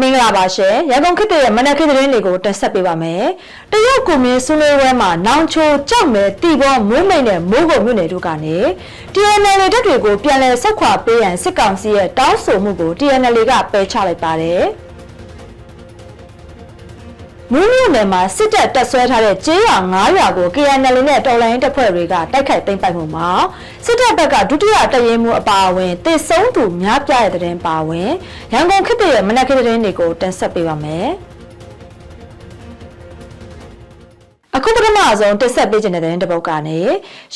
မင်္ဂလာပါရှင်ရန်ကုန်ခေတ်ရဲ့မနက်ခင်းသတင်းတွေကိုတင်ဆက်ပေးပါမယ်တရုတ်ကွန်မြူဆွေးနွေးပွဲမှာနောင်ချိုကြောက်မယ်တီဘောမွေးမိန်နဲ့မိုးကုံမြို့နယ်တို့ကနေ TNL တပ်တွေကိုပြန်လည်ဆက်ခွာပေးရန်စစ်ကောင်စီရဲ့တောင်းဆိုမှုကို TNL ကပယ်ချလိုက်ပါတယ် မူးမြို့နယ်မှာစစ်တပ်တပ်ဆွဲထားတဲ့ကျေးရွာ900ကို KNL နဲ့တော်လိုင်းတပ်ဖွဲ့တွေကတိုက်ခိုက်သိမ်းပိုက်မှုမှာစစ်တပ်ဘက်ကဒုတိယတပ်ရင်းမှုအပါအဝင်တစ်ဆုံးသူများပြားတဲ့တဲ့င်းပါဝင်ရန်ကုန်ခေတ်ရဲ့မနက်ခင်းသတင်းတွေကိုတင်ဆက်ပေးပါမယ်။အခုပထမဆုံးတက်ဆက်ပေးခြင်းတဲ့တဲ့တစ်ပုတ်ကနေ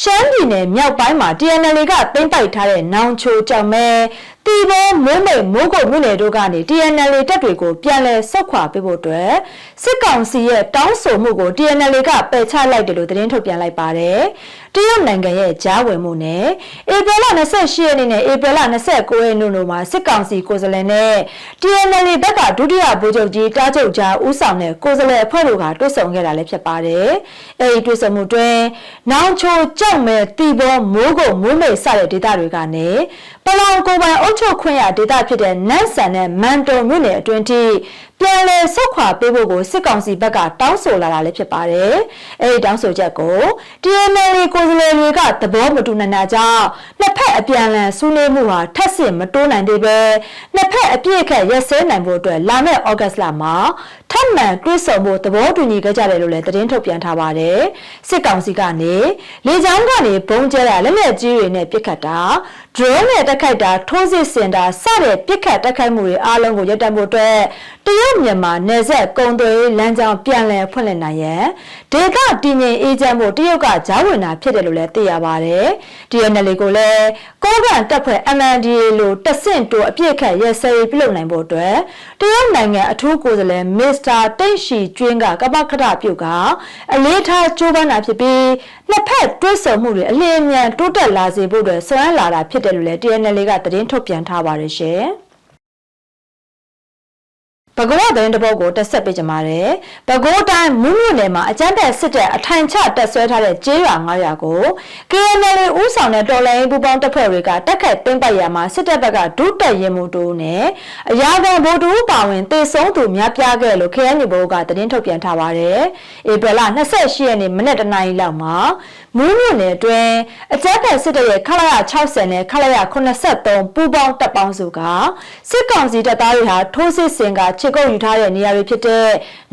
ရှမ်းပြည်နယ်မြောက်ပိုင်းမှာ TNL ကသိမ်းပိုက်ထားတဲ့နောင်ချိုကြောင့်မဲတီဘောမွေးမိတ်မိုးကုတ်မြို့နယ်တို့ကနေ TNL တပ်တွေကိုပြန်လည်ဆုတ်ခွာပေးဖို့အတွက်စစ်ကောင်စီရဲ့တောင်းဆိုမှုကို TNL ကပယ်ချလိုက်တယ်လို့သတင်းထုတ်ပြန်လိုက်ပါတယ်။တရုတ်နိုင်ငံရဲ့ကြားဝင်မှုနဲ့ဧပြီလ28ရက်နေ့နဲ့ဧပြီလ29ရက်နေ့တို့မှာစစ်ကောင်စီကိုယ်စားလှယ်နဲ့ TNL ဘက်ကဒုတိယဗိုလ်ချုပ်ကြီးတားချုပ်ကြားဦးဆောင်တဲ့ကိုယ်စားလှယ်အဖွဲ့တို့ကတွဲဆုံခဲ့တာလည်းဖြစ်ပါတယ်။အဲဒီတွဲဆုံမှုတွင်နောင်ချိုကြောက်မဲ့တီဘောမိုးကုတ်မိုးမိတ်စတဲ့ဒေသတွေကနေပလောင်ကိုယ်ပိုင်အုပ်ချုပ်ခွင့်ရဒေသဖြစ်တဲ့နန့်ဆန်နဲ့မန်တုံမြို့နယ်အတွင်းထိ ပြန်လည်ဆုတ်ခွာပေးဖို့ကိုစစ်ကောင်စီဘက်ကတောင်းဆိုလာတာလည်းဖြစ်ပါတယ်။အဲဒီတောင်းဆိုချက်ကို TNL ကိုယ်စားလှယ်တွေကသဘောမတူနိုင်တာကြောင့်နှစ်ဖက်အပြန်အလှန်ဆွေးနွေးမှုဟာထပ်ဆင့်မတိုးနိုင်သေးပဲနှစ်ဖက်အပြည့်အခက်ရက်စဲနိုင်ဖို့အတွက်လာမယ့်ဩဂတ်လမှာထပ်မံတွဲဆုံဖို့သဘောတူညီခဲ့ကြတယ်လို့လည်းသတင်းထုတ်ပြန်ထားပါတယ်။စစ်ကောင်စီကနေလေကြောင်းကနေဘုံကျဲတာလက်လက်ကြီးတွေနဲ့ပစ်ခတ်တာ drone နဲ့တက်ခိုက်တာထိုးစစ်ဆင်တာစတဲ့ပစ်ခတ်တက်ခိုက်မှုတွေအားလုံးကိုရပ်တန့်ဖို့အတွက်တရုတ်မြန်မာနယ်စပ်ကုန်သွယ်ရေးလမ်းကြောင်းပြန်လည်ဖွင့်လှစ်နိုင်ရန်ဒေသတည်ငြိမ်အေးချမ်းဖို့တရုတ်ကကြားဝင်တာဖြစ်တယ်လို့လည်းသိရပါတယ်။ DNL ကိုလည်းကိုးကန်တပ်ဖွဲ့ MNDA လို့တဆင့်တိုးအပြစ်ခတ်ရဲစဲရေးပြုလုပ်နိုင်ဖို့အတွက်တရုတ်နိုင်ငံအထူးကိုယ်စားလှယ်မစ္စတာတိတ်ရှီကျွင်းကကပ္ပခရပြုတ်ကအလေးထားကြိုးပမ်းတာဖြစ်ပြီးနှစ်ဖက်တွဲဆုံမှုတွေအလင်းအမြန်တိုးတက်လာစေဖို့အတွက်ဆွမ်းလာတာဖြစ်တယ်လို့လည်း TNL ကသတင်းထုတ်ပြန်ထားပါတယ်ရှင်။ ဘဂဝသတင်းတပုတ်ကိုတက်ဆက်ပေးကြပါမယ်။ဘဂိုးတိုင်းမူးမြို့နယ်မှာအကြမ်းဖက်စစ်တပ်အထိုင်ချတက်ဆွဲထားတဲ့ကျေးရွာ900ကို KNL ဦးဆောင်တဲ့တော်လိုင်းပူပေါင်းတပ်ဖွဲ့တွေကတက်ခတ်သိမ်းပိုက်ရမှာစစ်တပ်ဘက်ကဒုတက်ရင်မှုတိုးနဲ့အရာခံဗိုလ်တူပါဝင်တေဆုံးသူများပြားခဲ့လို့ KNL ဘိုးကသတင်းထုတ်ပြန်ထားပါတယ်။ဧပြီလ28ရက်နေ့မနေ့တနင်္လာနေ့လောက်မှာ မူးမြို့နယ်အတွင်းအကြမ်းဖက်စစ်တပ်ရဲ့ခလာရ60နဲ့ခလာရ83ပူပေါင်းတပ်ပေါင်းစုကစစ်ကောင်စီတပ်သားတွေဟာထိုးစစ်ဆင်ကချစ်ကုတ်ယူထားတဲ့နေရာတွေဖြစ်တဲ့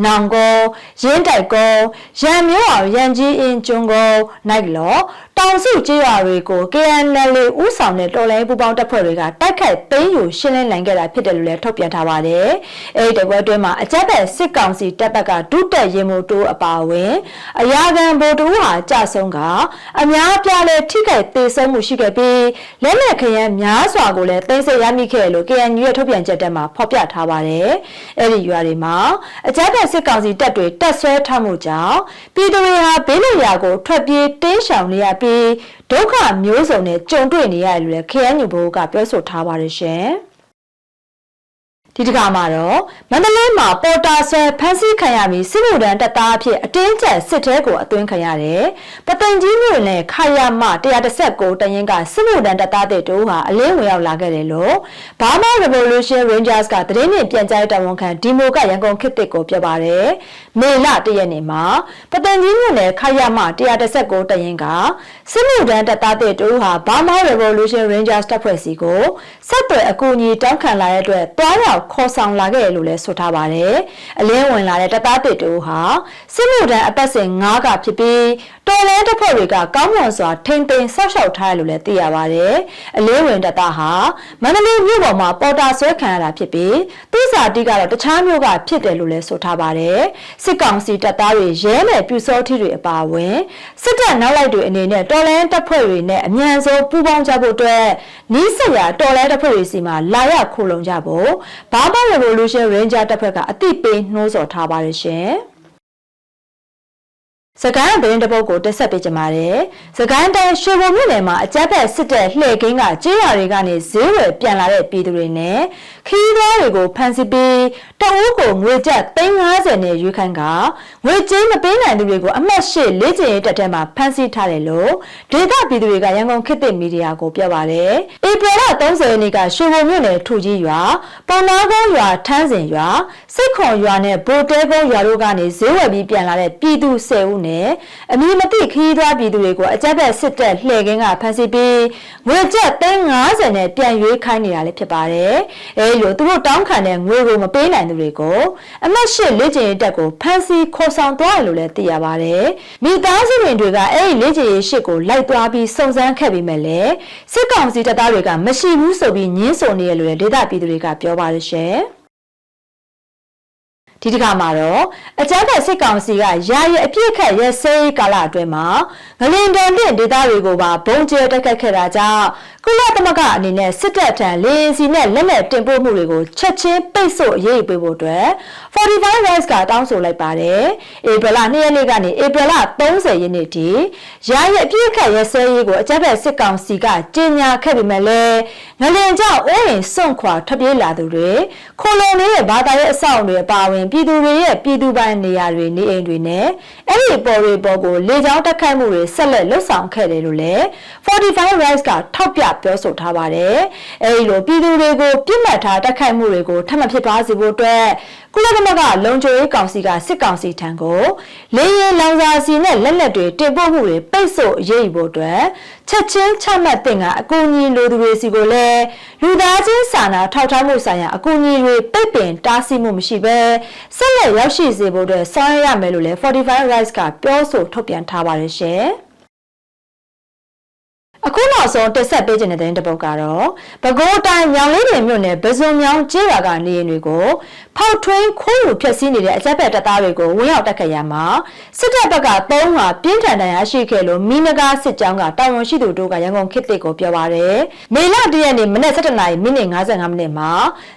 နောင်ကုန်းရင်းတိုက်ကုန်းရန်မျိုးအောင်ရန်ကြီးအင်းကျွန်းကုန်းနိုင်လောတောင်စုကျေးရွာတွေကို KNL ဦးဆောင်တဲ့တော်လိုင်းပူပေါင်းတပ်ဖွဲ့တွေကတိုက်ခိုက်သိမ်းယူရှင်းလင်းနိုင်ခဲ့တာဖြစ်တယ်လို့လည်းထုတ်ပြန်ထားပါတယ်။အဲဒီတပွဲအတွင်းမှာအကြက်ဘက်စစ်ကောင်စီတပ်ဘက်ကဒုတက်ရင်မိုတိုးအပါအဝင်အရာခံဗိုလ်တူဟာကြဆုံးကအများပြားလဲထိခိုက်သေးဆုံးမှုရှိခဲ့ပြီးလက်လက်ခရမ်းများစွာကိုလည်းသိမ်းဆည်းရမိခဲ့လို့ KNU ရဲ့ထုတ်ပြန်ချက်ထဲမှာဖော်ပြထားပါတယ်။အဲဒီရွာတွေမှာအကြက်ဘက်စစ်ကောင်စီတပ်တွေတပ်ဆွဲထားမှုကြောင့်ပြည်သူတွေဟာဘေးလွတ်ရာကိုထွက်ပြေးတင်းရှောင်နေရပြီးဒုက္ခမျိုးစုံနဲ့ကြုံတွေ့နေရတယ်လို့လည်း KNU ဘိုးကပြောဆိုထားပါတယ်ရှင်။ ဒီတစ်ခါမှာတော့မန္တလေးမှာပေါ်တာဆွဲဖမ်းဆီးခံရပြီးစစ်မှုထမ်းတပ်သားအဖြစ်အတင်းကျပ်စစ်တဲကိုအသွင်းခံရတယ်။ပသိမ်ကြီးမြို့နယ်ခါရမ119တရင်ကစစ်မှုထမ်းတပ်သားတွေတို့ဟာအလင်းဝင်ရောက်လာခဲ့တယ်လို့ Burma Revolution Rangers ကသတင်းနဲ့ပြန်ကြားတာဝန်ခံဒီမိုကရန်ကုန်ခေတ်တစ်ကိုပြောပါတယ်။မေလတရက်နေ့မှာပသိမ်ကြီးမြို့နယ်ခါရမ119တရင်ကစစ်မှုထမ်းတပ်သားတွေတို့ဟာ Burma Revolution Rangers တပ်ဖွဲ့စီကိုဆက်သွယ်အကူအညီတောင်းခံလာတဲ့အတွက်တွားရောက်ခေါ်ဆောင်လာခဲ့တယ်လို့လည်းဆိုထားပါတယ်။အလင်းဝင်လာတဲ့တပ်သားတစ်တူဟာစစ်မှုထမ်းအပတ်စဉ်9ကဖြစ်ပြီးတော်လဲတပ်ဖွဲ့တွေကကောင်းမွန်စွာထိမ့်သိမ်းဆောက်ရှောက်ထားတယ်လို့လည်းသိရပါတယ်။အလင်းဝင်တပ်သားဟာမန္တလေးမြို့ပေါ်မှာပေါ်တာဆွဲခံရတာဖြစ်ပြီးသူစာတိကတော့တခြားမြို့ကဖြစ်တယ်လို့လည်းဆိုထားပါတယ်။စစ်ကောင်စီတပ်သားတွေရဲနယ်ပြူစောထီတွေအပါအဝင်စစ်တပ်နောက်လိုက်တွေအနေနဲ့တော်လဲတပ်ဖွဲ့တွေနဲ့အမြန်ဆုံးပူးပေါင်းကြဖို့အတွက်နီးစပ်ရာတော်လဲတပ်ဖွဲ့တွေစီမှာလာရခိုးလုံကြဖို့ဘာဘာ Revolution Ranger တပ်ဖွဲ့ကအသိပေးနှိုးဆော်ထားပါတယ်ရှင်။ စကိုင်းဘင်းတပုတ်ကိုတက်ဆက်ပေးကြပါတယ်။စကိုင်းတိုင်းရွှေဘုံမြို့နယ်မှာအကြမ်းဖက်စစ်တပ်လှည့်ကင်းကကျေးရွာတွေကနေဈေးဝယ်ပြန်လာတဲ့ပြည်သူတွေနဲ့ခီးသွွားတွေကိုဖမ်းဆီးပြီးတအူးကိုငွေကျပ်350နဲ့ရွေးခိုင်းကငွေကြေးမပေးနိုင်သူတွေကိုအမှတ်၈လေ့ကျင့်ရေးတပ်ထဲမှာဖမ်းဆီးထားတယ်လို့ဒေသပြည်သူတွေကရန်ကုန်ခေတ်သစ်မီဒီယာကိုပြောပါတယ်။ဧပြီလ30ရက်နေ့ကရွှေဘုံမြို့နယ်ထူကြီးရွာပေါနာကုန်းရွာထန်းစင်ရွာစစ်ခွန်ရွာနဲ့ဘိုတဲကုန်းရွာတို့ကနေဈေးဝယ်ပြီးပြန်လာတဲ့ပြည်သူ10ဦးနဲ့အမည်မသိခရီးသွားပြည်သူတွေကိုအကြမ်းဖက်စစ်တပ်လှည့်ကင်းကဖမ်းဆီးပြီးငွေကျပ်350နဲ့ပြန်ရွေးခိုင်းနေတာလည်းဖြစ်ပါတယ်။အဲလိုသူတို့တောင်းခံတဲ့ငွေကိုမပေးနိုင်သူတွေကိုအမတ်ရှိလေ့ကျင့်ရေးတပ်ကိုဖမ်းဆီးခေါ်ဆောင်သွားတယ်လို့လည်းသိရပါတယ်။မိသားစုဝင်တွေကအဲဒီလေ့ကျင့်ရေးရှစ်ကိုလိုက်သွားပြီးစုံစမ်းခဲ့ပြီးမဲ့လည်းစစ်ကောင်စီတပ်သားတွေကမရှိဘူးဆိုပြီးညင်းဆိုနေရလို့လည်းဒေသပြည်သူတွေကပြောပါတယ်ရှင်။ ဒီတစ်ခါမှာတော့အကြမ်းဖက်စစ်ကောင်စီကယာယီအပြစ်ခတ်ရဲစဲရေးကာလအတွင်းမှာငလင်တန်တဲ့ဒေသတွေကိုပါဘုံကျဲတက်ခတ်ခဲ့တာကြောင့်ကုလသမဂ္ဂအနေနဲ့စစ်တပ်ထံလင်းစီနဲ့လက်နက်တင်ပို့မှုတွေကိုချက်ချင်းပိတ်ဆို့အရေးယူပေးဖို့အတွက်45 rights ကတောင်းဆိုလိုက်ပါတယ်။ဧပြီလ2ရက်နေ့ကနေဧပြီလ30ရက်နေ့ထိယာယီအပြစ်ခတ်ရဲစဲရေးကိုအကြမ်းဖက်စစ်ကောင်စီကကြေညာခဲ့ပေမဲ့လည်းငလင်ကြောင့်အိုးအိမ်စွန့်ခွာထွက်ပြေးလာသူတွေခိုလုံနေတဲ့ဘာသာရေးအဆောက်အအုံတွေအပါအဝင်ပြည်သူတွေရဲ့ပြည်သူပိုင်နေရာတွေနေအိမ်တွေနဲ့အဲ့ဒီပေါ်တွေပေါ်ကိုလေကြောင်းတက်ခိုက်မှုတွေဆက်လက်လှုပ်ဆောင်ခဲ့တယ်လို့လည်း45 rights ကထောက်ပြပြောဆိုထားပါတယ်။အဲဒီလိုပြည်သူတွေကိုပြစ်မှတ်ထားတက်ခိုက်မှုတွေကိုထပ်မဖြစ်ပါစေဖို့အတွက်ကုလသမဂ္ဂလုံခြုံရေးကောင်စီကစစ်ကောင်စီထံကိုလေရင်လောင်စာစီနဲ့လက်နက်တွေတင်ပို့မှုတွေပိတ်ဆို့အရေးယူဖို့အတွက် ချက်ချင်းချမှတ်တင်ကအကူအညီလိုသူတွေစီကိုလည်းလူသားချင်းစာနာထောက်ထားမှုဆိုင်ရာအကူအညီတွေပိတ်ပင်တားဆီးမှုမရှိဘဲဆက်လက်ရောက်ရှိစေဖို့အတွက်ဆောင်ရွက်ရမယ်လို့လည်း45 rights ကပြောဆိုထုတ်ပြန်ထားပါတယ်ရှင်။ အခုနောက်ဆုံးတက်ဆက်ပေးခြင်းတဲ့တဲ့တပုတ်ကတော့ပဲခူးတိုင်းမြောင်လေးတင်မြို့နယ်ဗဇွန်မြောင်ကျေးရွာကနေရင်တွေကိုဖောက်ထွင်းခိုးယူဖျက်ဆီးနေတဲ့အကြက်ဖက်တပ်သားတွေကိုဝင်ရောက်တက်ခတ်ရမှာစစ်တပ်ဘက်ကသုံးဟာပြင်းထန်တရားရှိခဲ့လို့မိနဂါစစ်ကြောင်းကတာဝန်ရှိသူတို့ကရန်ကုန်ခေတ်တစ်ကိုပြောပါရယ်မေလတရက်နေ့မနက်7:00နာရီမိနစ်55မိနစ်မှာ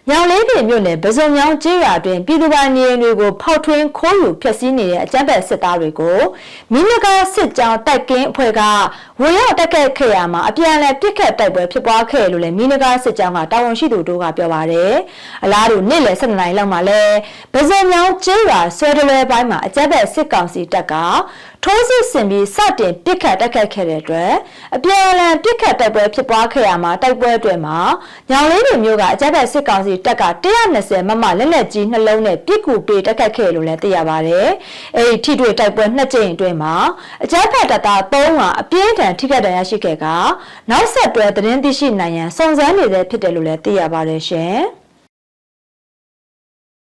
မြောင်လေးတင်မြို့နယ်ဗဇွန်မြောင်ကျေးရွာတွင်ပြည်သူပိုင်နေရင်တွေကိုဖောက်ထွင်းခိုးယူဖျက်ဆီးနေတဲ့အကြက်ဖက်စစ်သားတွေကိုမိနဂါစစ်ကြောင်းတိုက်ကင်းအဖွဲ့ကဝင်ရောက်တက်ခတ်ခဲ့ရမှာအပြန်အလှန်ပြစ်ခတ်တိုက်ပွဲဖြစ်ပွားခဲ့လို့လည်းမိနဂါစစ်ကြောင်းကတာဝန်ရှိသူတို့ကပြောပါရယ်အလားတူနေ့လယ်7:00နာရီလောက်မှာလည်းဗဇင်မြောင်ကျေးရွာဆွဲတလဲပိုင်းမှာအကြက်ဘက်စစ်ကောင်စီတပ်က ထိုးစစ်ဆင်ပြီးစတင်ပစ်ခတ်တိုက်ခတ်ခဲ့တဲ့အတွက်အပြန်အလှန်ပစ်ခတ်တိုက်ပွဲဖြစ်ပွားခဲ့ရမှာတိုက်ပွဲအတွင်းမှာညောင်လေးတွေမျိုးကအကြက်ဘက်စစ်ကောင်စီတပ်က120မမလက်လက်ကြီးနှလုံးနဲ့ပစ်ကူပေးတိုက်ခတ်ခဲ့လို့လည်းသိရပါတယ်။အဲဒီထိတွေ့တိုက်ပွဲနှစ်ကြိမ်အတွင်းမှာအကြက်ဘက်တပ်သား3ဟာအပြင်းထန်ထိခိုက်ဒဏ်ရာရှိခဲ့ကနောက်ဆက်တွဲသတင်းသိရှိနိုင်ရန်စုံစမ်းနေတဲ့ဖြစ်တယ်လို့လည်းသိရပါတယ်ရှင်။